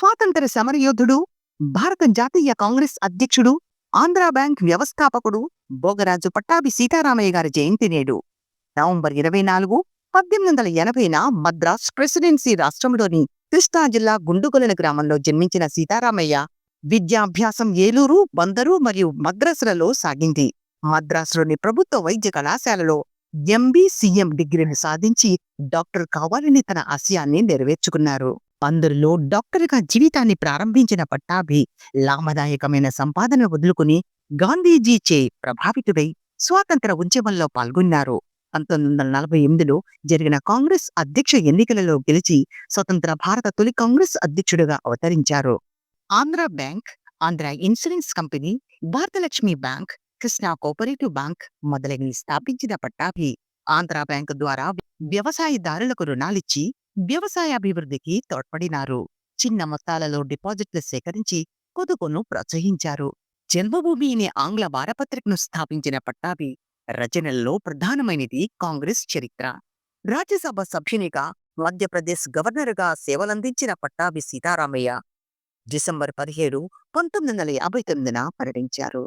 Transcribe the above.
స్వాతంత్ర సమరయోధుడు భారత జాతీయ కాంగ్రెస్ అధ్యక్షుడు ఆంధ్రా బ్యాంక్ వ్యవస్థాపకుడు భోగరాజు పట్టాభి సీతారామయ్య గారి జయంతి నేడు. నవంబర్ ఇరవై నాలుగు పద్దెనిమిది వందల ఎనభైన మద్రాస్ ప్రెసిడెన్సీ రాష్ట్రంలోని కృష్ణా జిల్లా గుండుగొలన గ్రామంలో జన్మించిన సీతారామయ్య విద్యాభ్యాసం ఏలూరు బందరు మరియు మద్రాసులలో సాగింది. మద్రాసులోని ప్రభుత్వ వైద్య కళాశాలలో ఎంబీసీఎం డిగ్రీని సాధించి డాక్టర్ కావాలని తన ఆశయాన్ని నెరవేర్చుకున్నారు. అందులో డాక్టర్గా జీవితాన్ని ప్రారంభించిన పట్టాభి లాభదాయకమైన సంపాదన వదులుకుని గాంధీజీచే ప్రభావితుడై స్వాతంత్ర ఉద్యమంలో పాల్గొన్నారు. పంతొమ్మిది వందల నలభై ఎనిమిదిలో జరిగిన కాంగ్రెస్ అధ్యక్ష ఎన్నికలలో గెలిచి స్వతంత్ర భారత తొలి కాంగ్రెస్ అధ్యక్షుడిగా అవతరించారు. Andhra bank Andhra insurance company Bharatalakshmi bank Krishna cooperative bank మొదలైనవి స్థాపించిన పట్టాభి ఆంధ్ర బ్యాంక్ ద్వారా వ్యవసాయదారులకు రుణాలిచ్చి వ్యవసాయ అభివృద్ధికి తోడ్పడినారు. చిన్న మొత్తాలలో డిపాజిట్లు సేకరించి కొదుకును ప్రోత్సహించారు. జన్మభూమి అనే ఆంగ్ల వారపత్రికను స్థాపించిన పట్టాభి రచనల్లో ప్రధానమైనది కాంగ్రెస్ చరిత్ర. రాజ్యసభ సభ్యునిగా మధ్యప్రదేశ్ గవర్నర్గా సేవలందించిన పట్టాభి సీతారామయ్య డిసెంబర్ పదిహేడు పంతొమ్మిది వందల యాభై తొమ్మిదిన మరణించారు.